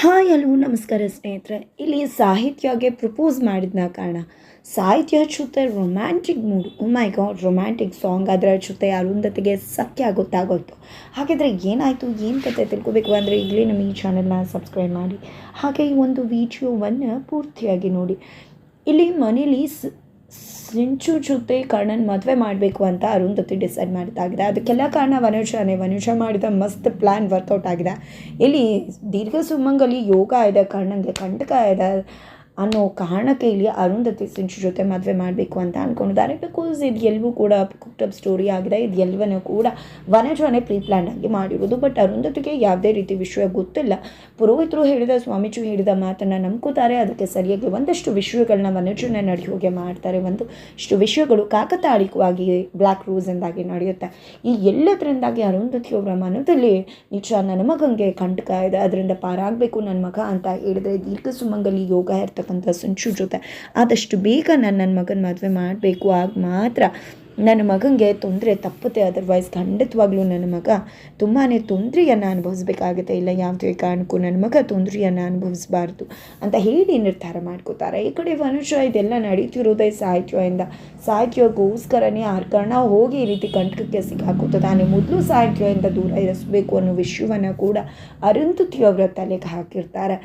Hi ಅಲ್ವೂ ನಮಸ್ಕಾರ ಸ್ನೇಹಿತರೆ. ಇಲ್ಲಿ ಸಾಹಿತ್ಯಗೆ ಪ್ರಪೋಸ್ ಮಾಡಿದ್ನ ಕಾರಣ ಸಾಹಿತ್ಯ ಜೊತೆ romantic mood my god romantic song ಅದರ ಜೊತೆ ಅರುಂಧತಿಗೆ ಸಖ್ಯ ಗೊತ್ತಾಗೋಯ್ತು. ಹಾಗಿದ್ರೆ ಏನಾಯಿತು, ಏನು ಕತೆ ತಿಳ್ಕೊಬೇಕು ಅಂದರೆ ಈಗಲೇ ನಮ್ಮ ಈ ಚಾನಲ್ನ ಸಬ್ಸ್ಕ್ರೈಬ್ ಮಾಡಿ. ಹಾಗೆ ಈ ಒಂದು ವಿಡಿಯೋವನ್ನು ಪೂರ್ತಿಯಾಗಿ ನೋಡಿ. ಇಲ್ಲಿ ಮನೇಲಿ ಸಿಂಚು ಜೊತೆ ಕರ್ಣನ್ ಮದುವೆ ಮಾಡಬೇಕು ಅಂತ ಅರುಂಧತಿ ಡಿಸೈಡ್ ಮಾಡಿದ್ದಾಗಿದೆ. ಅದಕ್ಕೆಲ್ಲ ಕಾರಣ ವನುಷಾನೇ ವನುಷ ಮಾಡಿದ ಮಸ್ತ್ ಪ್ಲ್ಯಾನ್ ವರ್ಕೌಟ್ ಆಗಿದೆ. ಇಲ್ಲಿ ದೀರ್ಘ ಸುಮಂಗಲಿ ಯೋಗ ಇದೆ ಕರ್ಣಂಗೆ ಕಂಟಕ ಇದೆ ಅನ್ನೋ ಕಾರಣಕ್ಕೆ ಇಲ್ಲಿ ಅರುಂಧತಿ ಸಿಂಚು ಜೊತೆ ಮದುವೆ ಮಾಡಬೇಕು ಅಂತ ಅಂದ್ಕೊಂಡಿದ್ದಾರೆ ಬಿಕಾಸ್ ಇದು ಎಲ್ಲವೂ ಕೂಡ ಕುಕ್ಟಪ್ ಸ್ಟೋರಿ ಆಗಿದೆ. ಇದು ಎಲ್ಲವನ್ನೂ ಕೂಡ ವನಜನೇ ಪ್ರೀ ಆಗಿ ಮಾಡಿರೋದು. ಬಟ್ ಅರುಂಧತಿಗೆ ಯಾವುದೇ ರೀತಿ ವಿಷಯ ಗೊತ್ತಿಲ್ಲ. ಪುರೋಹಿತರು ಹೇಳಿದ, ಸ್ವಾಮೀಜಿ ಹೇಳಿದ ಮಾತನ್ನು ನಂಬ್ಕೋತಾರೆ. ಅದಕ್ಕೆ ಸರಿಯಾಗಿ ಒಂದಷ್ಟು ವಿಷಯಗಳನ್ನ ವನಜನ ನಡೆಯೋಗೆ ಮಾಡ್ತಾರೆ. ಒಂದು ಇಷ್ಟು ವಿಷಯಗಳು ಕಾಕತಾಳಿಕವಾಗಿ ಬ್ಲ್ಯಾಕ್ ರೋಸಿಂದಾಗಿ ನಡೆಯುತ್ತೆ. ಈ ಎಲ್ಲದರಿಂದಾಗಿ ಅರುಂಧತಿಯವರ ಮನದಲ್ಲಿ ನಿಜ, ನನ್ನ ಮಗನಿಗೆ ಕಂಟಕ ಇದೆ ಅದರಿಂದ ಪಾರಾಗಬೇಕು ನನ್ನ ಮಗ ಅಂತ ಹೇಳಿದ್ರೆ ದೀರ್ಘ ಸುಮಂಗಲಿ ಯೋಗ ಇರ್ತಕ್ಕಂಥ ಸಂಚು ಜೊತೆ. ಆದಷ್ಟು ಬೇಗ ನಾನು ನನ್ನ ಮಗನ ಮದುವೆ ಮಾಡಬೇಕು. ಆಗ ಮಾತ್ರ ನನ್ನ ಮಗನಿಗೆ ತೊಂದರೆ, ತಪ್ಪುತ್ತೆ. ಅದರ್ವೈಸ್ ಖಂಡಿತವಾಗ್ಲೂ ನನ್ನ ಮಗ ತುಂಬಾ ತೊಂದರೆಯನ್ನು ಅನುಭವಿಸ್ಬೇಕಾಗುತ್ತೆ. ಇಲ್ಲ, ಯಾವುದೇ ಕಾರಣಕ್ಕೂ ನನ್ನ ಮಗ ತೊಂದರೆಯನ್ನು ಅನುಭವಿಸಬಾರ್ದು ಅಂತ ಹೇಳಿ ನಿರ್ಧಾರ ಮಾಡ್ಕೋತಾರೆ. ಈ ಕಡೆ ಮನುಷ್ಯ ಇದೆಲ್ಲ ನಡೀತಿರೋದೇ ಸಾಹಿತ್ಯದಿಂದ ಸಾಹಿತ್ಯಕ್ಕೋಸ್ಕರನೇ ಆರ್ಕರ್ಣ ಹೋಗಿ ಈ ರೀತಿ ಕಂಟಕಕ್ಕೆ ಸಿಕ್ಕಾಕೋತಾನೆ ಮೊದಲು ಸಾಹಿತ್ಯದಿಂದ ದೂರ ಇರಿಸಬೇಕು ಅನ್ನೋ ವಿಷಯವನ್ನು ಕೂಡ ಅರುಂಧತಿಯವರ ತಲೆಗೆ ಹಾಕಿರ್ತಾರೆ.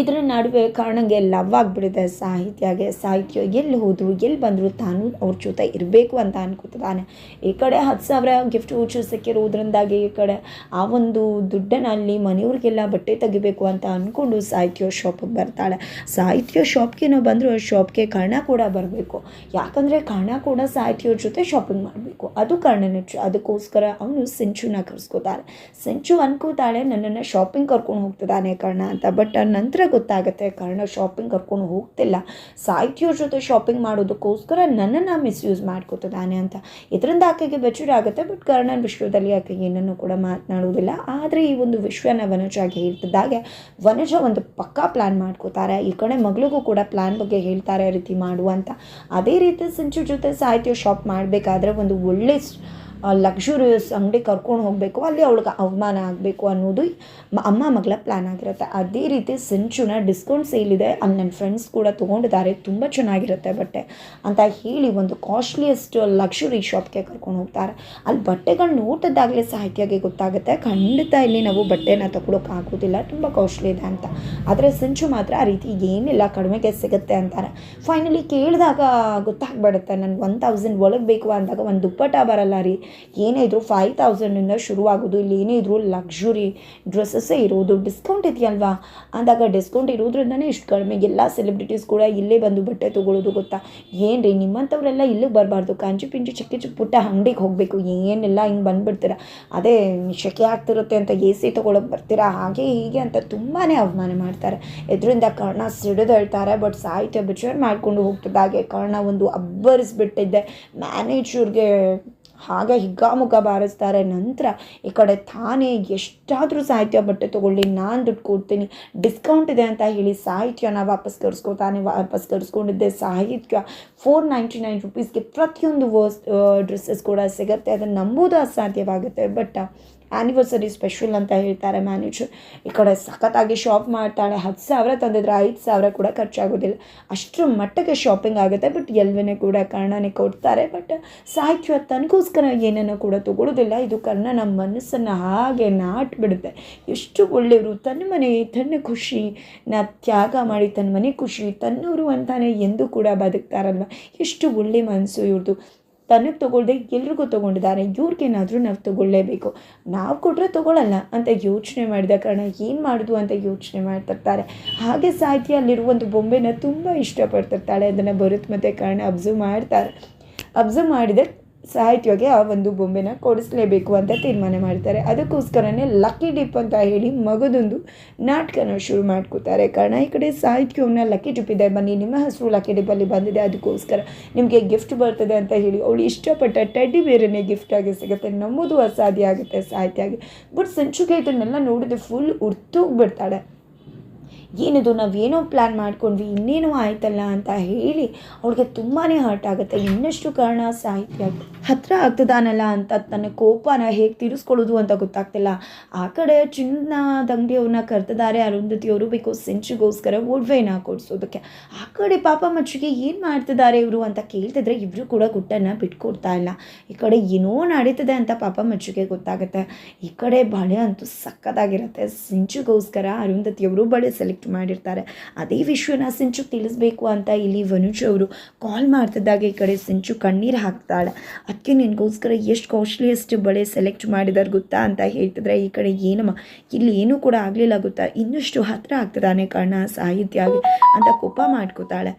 ಇದರ ನಡುವೆ ಕಾರಣಂಗೆ ಲವ್ ಆಗಿಬಿಡುತ್ತೆ ಸಾಹಿತ್ಯಗೆ ಸಾಹಿತ್ಯ ಎಲ್ಲಿ ಹೋದ್ರು, ಎಲ್ಲಿ ಬಂದರು ತಾನು ಅವ್ರ ಜೊತೆ ಇರಬೇಕು ಅಂತ ಅನ್ಕೋತಿದ್ದಾನೆ. ಈ ಕಡೆ ಹತ್ತು ಸಾವಿರ ಗಿಫ್ಟ್ ವೋಚರ್ ಸಿಕ್ಕಿರೋದ್ರಿಂದಾಗಿ ಈ ಕಡೆ ಆ ಒಂದು ದುಡ್ಡನಲ್ಲಿ ಮನೆಯವ್ರಿಗೆಲ್ಲ ಬಟ್ಟೆ ತೆಗಿಬೇಕು ಅಂತ ಅಂದ್ಕೊಂಡು ಸಾಹಿತ್ಯ ಶಾಪಿಗೆ ಬರ್ತಾಳೆ. ಸಾಹಿತ್ಯ ಶಾಪ್ಗೆ ನಾವು ಬಂದರೂ ಶಾಪ್ಗೆ ಕರ್ಣ ಕೂಡ ಬರಬೇಕು. ಯಾಕಂದರೆ ಕರ್ಣ ಕೂಡ ಸಾಹಿತ್ಯವ್ರ ಜೊತೆ ಶಾಪಿಂಗ್ ಮಾಡಬೇಕು. ಅದು ಕರ್ಣನಿಚ್ಚು ಅದಕ್ಕೋಸ್ಕರ ಅವನು ಸಿಂಚುನ ಕರೆಸ್ಕೋತಾಳೆ. ಸಿಂಚು ಅನ್ಕೋತಾಳೆ, ನನ್ನನ್ನು ಶಾಪಿಂಗ್ ಕರ್ಕೊಂಡು ಹೋಗ್ತಿದ್ದಾನೆ ಕರ್ಣ ಅಂತ. ಬಟ್ ನಂತರ ಗೊತ್ತಾಗುತ್ತೆ. ಕಾರಣ ಶಾಪಿಂಗ್ ಕರ್ಕೊಂಡು ಹೋಗ್ತಿಲ್ಲ. ಸಾಹಿತ್ಯವ್ರ ಜೊತೆ ಶಾಪಿಂಗ್ ಮಾಡೋದಕ್ಕೋಸ್ಕರ ನನ್ನನ್ನು ಮಿಸ್ಯೂಸ್ ಮಾಡ್ಕೋತಿದ್ದಾನೆ ಅಂತ. ಇದರಿಂದ ಆಕೆಗೆ ಬೆಚ್ಚುರಿ ಆಗುತ್ತೆ ಬಟ್ ಕರ್ಣನ ವಿಶ್ವದಲ್ಲಿ ಆಕೆ ಏನನ್ನು ಕೂಡ ಮಾತನಾಡುವುದಿಲ್ಲ. ಆದರೆ ಈ ಒಂದು ವಿಶ್ವನ ವನಜ ಆಗಿ ಹೇಳ್ತಿದ್ದಾಗೆ, ವನಜ ಒಂದು ಪಕ್ಕಾ ಪ್ಲ್ಯಾನ್ ಮಾಡ್ಕೋತಾರೆ. ಈ ಕಡೆ ಮಗಳಿಗೂ ಕೂಡ ಪ್ಲ್ಯಾನ್ ಬಗ್ಗೆ ಹೇಳ್ತಾರೆ, ರೀತಿ ಮಾಡು ಅಂತ. ಅದೇ ರೀತಿ ಸಿಂಚು ಜೊತೆ ಸಾಹಿತ್ಯ ಶಾಪ್ ಮಾಡಬೇಕಾದ್ರೆ ಒಂದು ಒಳ್ಳೆ ಲಕ್ಸುರಿಯಸ್ ಅಂಗಡಿ ಕರ್ಕೊಂಡು ಹೋಗಬೇಕು, ಅಲ್ಲಿ ಅವಳಿಗೆ ಅವಮಾನ ಆಗಬೇಕು ಅನ್ನೋದು ಅಮ್ಮ ಮಗಳ ಪ್ಲ್ಯಾನ್ ಆಗಿರುತ್ತೆ. ಅದೇ ರೀತಿ ಸಿಂಚುನ ಡಿಸ್ಕೌಂಟ್ ಸೇಲ್ ಇದೆ ಅಲ್ಲಿ ನನ್ನ ಫ್ರೆಂಡ್ಸ್ ಕೂಡ ತೊಗೊಂಡಿದ್ದಾರೆ, ತುಂಬ ಚೆನ್ನಾಗಿರುತ್ತೆ ಬಟ್ಟೆ ಅಂತ ಹೇಳಿ ಒಂದು ಕಾಸ್ಟ್ಲಿಯೆಸ್ಟ್ ಲಕ್ಸುರಿ ಶಾಪ್ಗೆ ಕರ್ಕೊಂಡು ಹೋಗ್ತಾರೆ. ಅಲ್ಲಿ ಬಟ್ಟೆಗಳು ನೋಟದಾಗಲೇ ಸಾಹಿತ್ಯಗೆ ಗೊತ್ತಾಗುತ್ತೆ. ಖಂಡಿತ ಇಲ್ಲಿ ನಾವು ಬಟ್ಟೆನ ಆಗೋದಿಲ್ಲ, ತುಂಬ ಕಾಸ್ಟ್ಲಿ ಇದೆ ಅಂತ. ಆದರೆ ಸಿಂಚು ಮಾತ್ರ ಆ ರೀತಿ ಏನಿಲ್ಲ, ಕಡಿಮೆಗೆ ಸಿಗುತ್ತೆ ಅಂತಾರೆ. ಫೈನಲಿ ಕೇಳಿದಾಗ ಗೊತ್ತಾಗ್ಬಿಡುತ್ತೆ, ನನಗೆ ಒನ್ ತೌಸಂಡ್ ಒಳಗೆ ಬೇಕು ಅಂದಾಗ ಒಂದು ದುಪ್ಪಟ್ಟ ಬರಲ್ಲ ರೀ. ಏನೇ ಇದ್ರು ಫೈವ್ ತೌಸಂಡಿಂದ ಶುರುವಾಗೋದು, ಇಲ್ಲಿ ಏನೇ ಇದ್ರು ಲಕ್ಸುರಿ ಡ್ರೆಸ್ಸಸ್ಸೇ ಇರೋದು ಡಿಸ್ಕೌಂಟ್ ಇದೆಯಲ್ವಾ? ಅಂದಾಗ ಡಿಸ್ಕೌಂಟ್ ಇರೋದ್ರಿಂದನೇ ಇಷ್ಟು ಕಡಿಮೆ. ಎಲ್ಲ ಸೆಲೆಬ್ರಿಟೀಸ್ ಕೂಡ ಇಲ್ಲೇ ಬಂದು ಬಟ್ಟೆ ತೊಗೊಳ್ಳೋದು ಗೊತ್ತಾ? ಏನು ರೀ ನಿಮ್ಮಂಥವ್ರೆಲ್ಲ ಇಲ್ಲಿಗೆ ಬರಬಾರ್ದು? ಕಾಂಚಿ ಪಿಂಚಿ ಚಿಕ್ಕ ಚಿಕ್ಕ ಪುಟ್ಟ ಅಂಗಡಿಗೆ ಹೋಗಬೇಕು. ಏನೆಲ್ಲ ಹಿಂಗೆ ಬಂದುಬಿಡ್ತೀರ? ಅದೇ ಶೆಕೆ ಆಗ್ತಿರುತ್ತೆ ಅಂತ ಎ ಸಿ ತೊಗೊಳಕ್ಕೆ ಬರ್ತೀರಾ? ಹಾಗೆ ಹೀಗೆ ಅಂತ ತುಂಬಾ ಅವಮಾನ ಮಾಡ್ತಾರೆ. ಇದರಿಂದ ಕರ್ಣ ಸಿಡಿದು ಹೇಳ್ತಾರೆ ಬಟ್ ಸಾಹಿತ್ಯ ಬಿಚಾರ ಮಾಡಿಕೊಂಡು ಹೋಗ್ತಿದ್ದಾಗೆ ಕರ್ಣ ಒಂದು ಅಬ್ಬರಿಸ್ಬಿಟ್ಟಿದ್ದೆ. ಮ್ಯಾನೇಜರ್ಗೆ ಹಾಗೆ ಹಿಗ್ಗಾಮುಗ್ಗ ಬಾರಿಸ್ತಾರೆ. ನಂತರ ಈ ಕಡೆ ತಾನೇ ಎಷ್ಟಾದರೂ ಸಾಹಿತ್ಯ ಬಟ್ಟೆ ತೊಗೊಳ್ಳಿ, ನಾನು ದುಡ್ಡು ಕೊಡ್ತೀನಿ, ಡಿಸ್ಕೌಂಟ್ ಇದೆ ಅಂತ ಹೇಳಿ ಸಾಹಿತ್ಯನ ವಾಪಸ್ ಕರ್ಸ್ಕೊತಾನೆ, ವಾಪಸ್ ಕರ್ಸ್ಕೊಂಡಿದ್ದೆ. ಸಾಹಿತ್ಯ ಫೋರ್ ನೈಂಟಿ ನೈನ್ ರುಪೀಸ್ಗೆ ಪ್ರತಿಯೊಂದು ವರ್ಸ್ ಡ್ರೆಸ್ಸಸ್ ಕೂಡ ಸಿಗುತ್ತೆ. ಅದನ್ನು ನಂಬೋದು ಅಸಾಧ್ಯವಾಗುತ್ತೆ. ಬಟ್ ಆ್ಯನಿವರ್ಸರಿ ಸ್ಪೆಷಲ್ ಅಂತ ಹೇಳ್ತಾರೆ ಮ್ಯಾನೇಜರ್ ಈ ಕಡೆ ಸಖತ್ತಾಗಿ ಶಾಪ್ ಮಾಡ್ತಾಳೆ. ಹತ್ತು ಸಾವಿರ ತಂದಿದ್ರೆ ಐದು ಸಾವಿರ ಕೂಡ ಖರ್ಚಾಗೋದಿಲ್ಲ. ಅಷ್ಟರ ಮಟ್ಟಕ್ಕೆ ಶಾಪಿಂಗ್ ಆಗುತ್ತೆ. ಬಟ್ ಎಲ್ವನೇ ಕೂಡ ಕರ್ಣನೇ ಕೊಡ್ತಾರೆ. ಬಟ್ ಸಾಹಿತ್ಯ ತನಗೋಸ್ಕರ ಏನನ್ನು ಕೂಡ ತಗೊಳ್ಳೋದಿಲ್ಲ ಇದು ಕರ್ಣ ನಮ್ಮ ಮನಸ್ಸನ್ನು ಹಾಗೆ ನಾಟ್ಬಿಡುತ್ತೆ. ಎಷ್ಟು ಒಳ್ಳೆಯವರು. ತನ್ನ ಮನೆ, ತನ್ನ ಖುಷಿ ನಾ ತ್ಯಾಗ ಮಾಡಿ ತನ್ನ ಮನೆ ಖುಷಿ ತನ್ನವರು ಅಂತಾನೆ ಎಂದು ಕೂಡ ಬದುಕ್ತಾರಲ್ವ? ಎಷ್ಟು ಒಳ್ಳೆ ಮನಸ್ಸು ಇವ್ರದ್ದು ತನಗೆ ತೊಗೊಳ್ದೆ ಎಲ್ರಿಗೂ ತೊಗೊಂಡಿದ್ದಾರೆ ಇವ್ರಿಗೇನಾದರೂ ನಾವು ತೊಗೊಳ್ಳೇಬೇಕು. ನಾವು ಕೊಟ್ಟರೆ ತೊಗೊಳ್ಳಲ್ಲ ಅಂತ ಯೋಚನೆ ಮಾಡಿದ ಕಾರಣ ಏನು ಮಾಡೋದು ಅಂತ ಯೋಚನೆ ಮಾಡ್ತಿರ್ತಾರೆ. ಹಾಗೆ ಸಾಹಿತ್ಯ ಅಲ್ಲಿರುವ ಒಂದು ಬೊಂಬೆನ ತುಂಬ ಇಷ್ಟಪಡ್ತಿರ್ತಾಳೆ, ಅದನ್ನು ಬರುತ್ತೆ ಮತ್ತು ಕಾರಣ ಅಬ್ಸರ್ವ್ ಮಾಡ್ತಾರೆ. ಅಬ್ಸರ್ವ್ ಮಾಡಿದೆ ಸಾಹಿತ್ಯಗೆ ಆ ಒಂದು ಬೊಂಬೆನ ಕೊಡಿಸ್ಲೇಬೇಕು ಅಂತ ತೀರ್ಮಾನ ಮಾಡ್ತಾರೆ. ಅದಕ್ಕೋಸ್ಕರನೇ ಲಕ್ಕಿ ಡಿಪ್ ಅಂತ ಹೇಳಿ ಮಗದೊಂದು ನಾಟಕನ ಶುರು ಮಾಡ್ಕೋತಾರೆ. ಕಾರಣ ಈ ಕಡೆ ಸಾಹಿತ್ಯವನ್ನ ಲಕ್ಕಿ ಡಿಪ್ ಇದೆ. ಬನ್ನಿ, ನಿಮ್ಮ ಹೆಸರು ಲಕ್ಕಿ ಡಿಪ್ಪಲ್ಲಿ ಬಂದಿದೆ. ಅದಕ್ಕೋಸ್ಕರ ನಿಮಗೆ ಗಿಫ್ಟ್ ಬರ್ತದೆ ಅಂತ ಹೇಳಿ ಅವಳು ಇಷ್ಟಪಟ್ಟ ಟೆಡ್ಡಿ ಬೇರೆನೇ ಗಿಫ್ಟ್ ಆಗಿ ಸಿಗುತ್ತೆ. ನಂಬುದು ಅಸಾಧ್ಯ ಆಗುತ್ತೆ ಸಾಹಿತ್ಯ ಆಗಿ. ಬಟ್ ಸಂಚುಗೆ ಇದನ್ನೆಲ್ಲ ನೋಡಿದ್ರೆ ಫುಲ್ ಉರ್ತೋಗ್ಬಿಡ್ತಾಳೆ ಏನಿದು, ನಾವೇನೋ ಪ್ಲ್ಯಾನ್ ಮಾಡ್ಕೊಂಡ್ವಿ, ಇನ್ನೇನೋ ಆಯ್ತಲ್ಲ ಅಂತ ಹೇಳಿ ಅವ್ಳಿಗೆ ತುಂಬಾ ಹರ್ಟ್ ಆಗುತ್ತೆ. ಇನ್ನಷ್ಟು ಕಾರಣ ಸಾಹಿತ್ಯ ಹತ್ರ ಆಗ್ತದಾನಲ್ಲ ಅಂತ ತನ್ನ ಕೋಪನ ಹೇಗೆ ತೀರಿಸ್ಕೊಳ್ಳೋದು ಅಂತ ಗೊತ್ತಾಗ್ತಿಲ್ಲ. ಆ ಕಡೆ ಚಿನ್ನದ ಅಂಗಡಿಯವ್ರನ್ನ ಕರೆದಿದ್ದಾರೆ ಅರುಂಧತಿಯವರು ಬಿಕಾಸ್ ಸೆಂಚುಗೋಸ್ಕರ ಒಡವೆನ ಕೊಡಿಸೋದಕ್ಕೆ. ಆ ಕಡೆ ಪಾಪ ಮಚ್ಚಿಗೆ ಏನು ಮಾಡ್ತಿದ್ದಾರೆ ಇವರು ಅಂತ ಕೇಳ್ತಿದ್ರೆ ಇವರು ಕೂಡ ಗುಟ್ಟನ್ನು ಬಿಟ್ಕೊಡ್ತಾ ಇಲ್ಲ. ಈ ಕಡೆ ಏನೋ ನಡೀತದೆ ಅಂತ ಪಾಪ ಮಚ್ಚಿಗೆ ಗೊತ್ತಾಗುತ್ತೆ. ಈ ಕಡೆ ಬಳೆ ಅಂತೂ ಸಕ್ಕತ್ತಾಗಿರುತ್ತೆ. ಸಿಂಚುಗೋಸ್ಕರ ಅರುಂಧತಿಯವರು ಬಳೆ ಸೆಲೆಕ್ಟ್ ಮಾಡಿರ್ತಾರೆ. ಅದೇ ವಿಷಯನ ಸಿಂಚು ತಿಳಿಸ್ಬೇಕು ಅಂತ ಇಲ್ಲಿ ವನುಜ್ ಅವರು ಕಾಲ್ ಮಾಡ್ತಿದ್ದಾಗ ಈ ಕಡೆ ಸಿಂಚು ಕಣ್ಣೀರು ಹಾಕ್ತಾಳೆ. ಅದಕ್ಕೆ ನಿನಗೋಸ್ಕರ ಎಷ್ಟು ಕಾಸ್ಟ್ಲಿಯೆಸ್ಟ್ ಬಳೆ ಸೆಲೆಕ್ಟ್ ಮಾಡಿದಾರೆ ಗೊತ್ತಾ? ಅಂತ ಹೇಳ್ತಿದ್ರೆ ಈ ಕಡೆ, ಏನಮ್ಮ, ಇಲ್ಲಿ ಏನೂ ಕೂಡ ಆಗಲಿಲ್ಲ ಗೊತ್ತಾ? ಇನ್ನಷ್ಟು ಹತ್ತಿರ ಆಗ್ತದಾನೆ ಕಾರಣ ಸಾಹಿತ್ಯ ಅಂತ ಕೋಪ ಮಾಡ್ಕೋತಾಳೆ.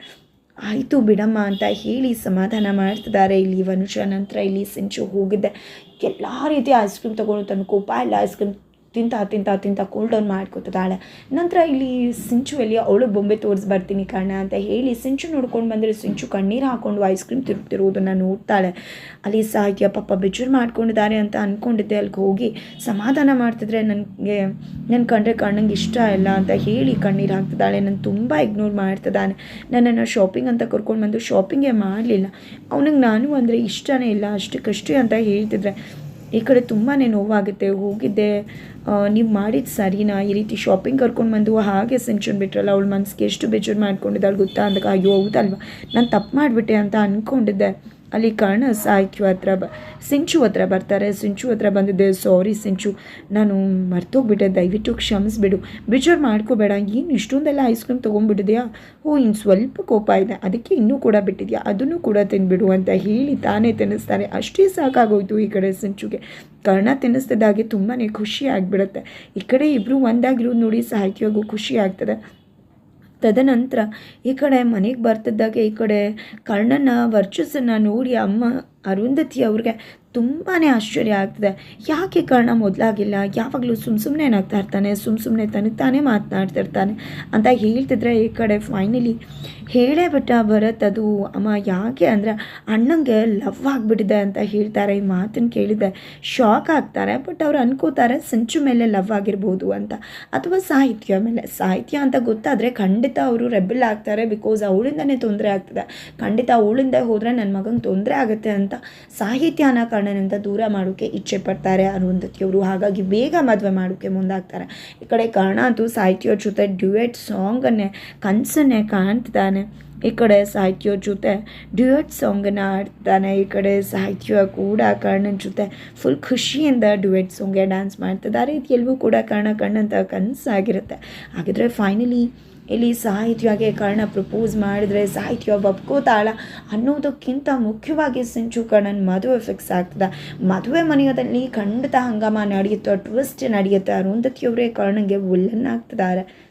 ಆಯಿತು ಬಿಡಮ್ಮ ಅಂತ ಹೇಳಿ ಸಮಾಧಾನ ಮಾಡ್ತಿದ್ದಾರೆ ಇಲ್ಲಿ ವನುಷ ನಂತರ ಇಲ್ಲಿ ಸಿಂಚು ಹೋಗಿದ್ದೆ. ಎಲ್ಲ ರೀತಿ ಐಸ್ ಕ್ರೀಮ್ ತೊಗೊಂಡು ತನ್ನ ಕೋಪ, ಎಲ್ಲ ಐಸ್ ಕ್ರೀಮ್ ತಿಂತ ತಿಂತಾ ತಿಂತಾ ಕೂಲ್ ಡೌನ್ ಮಾಡ್ಕೊತಿದ್ದಾಳೆ ನಂತರ ಇಲ್ಲಿ ಸಿಂಚು ಎಲ್ಲಿ, ಅವಳು ಬೊಂಬೆ ತೋರಿಸಿ ಬರ್ತೀನಿ ಕಣ್ಣ ಅಂತ ಹೇಳಿ ಸಿಂಚು ನೋಡ್ಕೊಂಡು ಬಂದರೆ ಸಿಂಚು ಕಣ್ಣೀರು ಹಾಕೊಂಡು ಐಸ್ ಕ್ರೀಮ್ ತಿರುಗ್ತಿರೋದನ್ನು ನೋಡ್ತಾಳೆ. ಅಲ್ಲಿ ಸಾಹಿತ್ಯ ಪಾಪ ಬೆಜರ್ ಮಾಡ್ಕೊಂಡಿದ್ದಾರೆ ಅಂತ ಅಂದ್ಕೊಂಡಿದ್ದೆ ಅಲ್ಲಿಗೆ ಹೋಗಿ ಸಮಾಧಾನ ಮಾಡ್ತಿದ್ರೆ ನನಗೆ ನನ್ನ ಕಂಡ್ರೆ ಕಣ್ಣಂಗೆ ಇಷ್ಟ ಇಲ್ಲ ಅಂತ ಹೇಳಿ ಕಣ್ಣೀರು ಹಾಕ್ತಿದ್ದಾಳೆ. ನಾನು ತುಂಬ ಇಗ್ನೋರ್ ಮಾಡ್ತಿದ್ದಾನೆ. ನನ್ನನ್ನು ಶಾಪಿಂಗ್ ಅಂತ ಕರ್ಕೊಂಡು ಬಂದು ಶಾಪಿಂಗೇ ಮಾಡಲಿಲ್ಲ. ಅವನಿಗೆ ನಾನು ಅಂದರೆ ಇಷ್ಟನೇ ಇಲ್ಲ ಅಷ್ಟಕ್ಕಷ್ಟೇ ಅಂತ ಹೇಳ್ತಿದ್ರೆ. ಈ ಕಡೆ ತುಂಬಾ ನೋವಾಗುತ್ತೆ. ಹೋಗಿದ್ದೆ. ನೀವು ಮಾಡಿದ್ದು ಸರಿನಾ? ಈ ರೀತಿ ಶಾಪಿಂಗ್ ಕರ್ಕೊಂಡು ಬಂದು ಹಾಗೆ ಸೆನ್ಷನ್ ಬಿಟ್ರಲ್ಲ, ಅವಳು ಮನಸ್ಸಿಗೆ ಎಷ್ಟು ಬೇಜಾರು ಮಾಡ್ಕೊಂಡಿದ್ದಾಳೆ ಗೊತ್ತಾ? ಅಂದಾಗ, ಅಯ್ಯೋ, ಹೌದಲ್ವಾ? ನಾನು ತಪ್ಪು ಮಾಡಿಬಿಟ್ಟೆ ಅಂತ ಅಂದ್ಕೊಂಡಿದ್ದೆ ಅಲ್ಲಿ ಕರ್ಣ ಸಾಹಿತ್ಯ ಹತ್ರ ಬ, ಸಿಂಚು ಹತ್ರ ಬರ್ತಾರೆ. ಸಿಂಚು ಹತ್ರ ಬಂದಿದ್ದೆ ಸಾರಿ ಸಿಂಚು, ನಾನು ಮರ್ತೋಗ್ಬಿಟ್ಟೆ, ದಯವಿಟ್ಟು ಕ್ಷಮಿಸ್ಬಿಡು. ಬೇಜಾರು ಮಾಡ್ಕೋಬೇಡ, ಏನು ಇಷ್ಟೊಂದೆಲ್ಲ ಐಸ್ ಕ್ರೀಮ್ ತೊಗೊಂಡ್ಬಿಟ್ಟಿದ್ಯಾ? ಓ ಇನ್ನು ಸ್ವಲ್ಪ ಕೋಪ ಇದೆ, ಅದಕ್ಕೆ ಇನ್ನೂ ಕೂಡ ಬಿಟ್ಟಿದ್ಯಾ? ಅದನ್ನು ಕೂಡ ತಿನ್ಬಿಡು, ಅಂತ ಹೇಳಿ ತಾನೇ ತಿನ್ನಿಸ್ತಾರೆ ಅಷ್ಟೇ ಸಾಕಾಗೋಯ್ತು ಈ ಕಡೆ ಸಿಂಚುಗೆ. ಕರ್ಣ ತಿನ್ನಿಸ್ತಿದ್ದಾಗೆ ತುಂಬಾ ಖುಷಿ ಆಗಿಬಿಡುತ್ತೆ. ಈ ಕಡೆ ಇಬ್ಬರು ಒಂದಾಗಿರೋದು ನೋಡಿ ಸಾಹಿತ್ಯಗೂ ಖುಷಿ ಆಗ್ತದೆ. ತದನಂತರ ಈ ಕಡೆ ಮನೆಗೆ ಬರ್ತಿದ್ದಾಗೆ ಈ ಕಡೆ ಕರ್ಣನ ವರ್ಚಸ್ಸನ್ನು ನೋಡಿ ಅಮ್ಮ ಅರುಂಧತಿ ಅವ್ರಿಗೆ ತುಂಬಾ ಆಶ್ಚರ್ಯ ಆಗ್ತದೆ. ಯಾಕೆ ಕರ್ಣ ಮೊದಲಾಗಿಲ್ಲ? ಯಾವಾಗಲೂ ಸುಮ್ಮ ಸುಮ್ಮನೆ ಏನಾಗ್ತಾ ಇರ್ತಾನೆ? ಸುಮ್ಮ ಸುಮ್ಮನೆ ತನಗೆ ತಾನೇ ಮಾತನಾಡ್ತಿರ್ತಾನೆ ಅಂತ ಹೇಳ್ತಿದ್ರೆ ಈ ಕಡೆ ಫೈನಲಿ ಹೇಳೇ ಬಿಟ್ಟ ಭರತ್ ಅದು, ಅಮ್ಮ, ಯಾಕೆ ಅಂದರೆ ಅಣ್ಣಂಗೆ ಲವ್ ಆಗಿಬಿಟ್ಟಿದೆ ಅಂತ ಹೇಳ್ತಾರೆ. ಈ ಮಾತನ್ನು ಕೇಳಿದೆ ಶಾಕ್ ಆಗ್ತಾರೆ ಬಟ್ ಅವ್ರು ಅನ್ಕೋತಾರೆ ಸಂಚು ಮೇಲೆ ಲವ್ ಆಗಿರ್ಬೋದು ಅಂತ. ಅಥವಾ ಸಾಹಿತ್ಯ ಮೇಲೆ. ಸಾಹಿತ್ಯ ಅಂತ ಗೊತ್ತಾದರೆ ಖಂಡಿತ ಅವರು ರೆಬಲ್ ಆಗ್ತಾರೆ ಬಿಕಾಸ್ ಅವಳಿಂದನೇ ತೊಂದರೆ ಆಗ್ತದೆ. ಖಂಡಿತ ಅವಳಿಂದ ಹೋದರೆ ನನ್ನ ಮಗಂಗೆ ತೊಂದರೆ ಆಗುತ್ತೆ ಅಂತ ಸಾಹಿತ್ಯ ಕಾರಣದಿಂದ ದೂರ ಮಾಡೋಕ್ಕೆ ಇಚ್ಛೆ ಪಡ್ತಾರೆ ಅರುಂಧತಿಯವರು ಹಾಗಾಗಿ ಬೇಗ ಮದುವೆ ಮಾಡೋಕ್ಕೆ ಮುಂದಾಗ್ತಾರೆ. ಈ ಕಡೆ ಕರ್ಣ ಅಂತೂ ಸಾಹಿತ್ಯವ್ರ ಜೊತೆ ಡ್ಯುಯೆಟ್ ಸಾಂಗನ್ನೇ, ಕನಸನ್ನೇ ಕಾಣ್ತಿದ್ದಾನೆ. ಈ ಕಡೆ ಸಾಹಿತ್ಯ ಜೊತೆ ಡ್ಯುಯೆಟ್ ಸಾಂಗನ್ನು ಆಡ್ತಾನೆ ಈ ಕಡೆ ಸಾಹಿತ್ಯ ಕೂಡ ಕರ್ಣನ ಜೊತೆ ಫುಲ್ ಖುಷಿಯಿಂದ ಡ್ಯುಯೆಟ್ ಸಾಂಗ್ಗೆ ಡ್ಯಾನ್ಸ್ ಮಾಡ್ತಿದ್ದಾರೆ. ಎಲ್ಲವೂ ಕೂಡ ಕರ್ಣ ಕಣ್ಣಂತ ಕನಸಾಗಿರುತ್ತೆ. ಹಾಗಿದ್ರೆ ಫೈನಲಿ ಇಲ್ಲಿ ಸಾಹಿತ್ಯಗೆ ಕರ್ಣ ಪ್ರಪೋಸ್ ಮಾಡಿದ್ರೆ ಸಾಹಿತ್ಯ ಒಪ್ಕೋತಾಳ. ಅನ್ನೋದಕ್ಕಿಂತ ಮುಖ್ಯವಾಗಿ ಸಿಂಚು ಕರ್ಣನ ಮದುವೆ ಫಿಕ್ಸ್ ಆಗ್ತದೆ. ಮದುವೆ ಮನೆಯದಲ್ಲಿ ಖಂಡಿತ ಹಂಗಾಮ ನಡೆಯುತ್ತೆ ಟ್ವಿಸ್ಟ್ ನಡೆಯುತ್ತೆ ಅರುಂಧತಿಯವರೇ ಕರ್ಣಗೆ ವಿಲ್ಲನ್ ಆಗ್ತಿದ್ದಾರೆ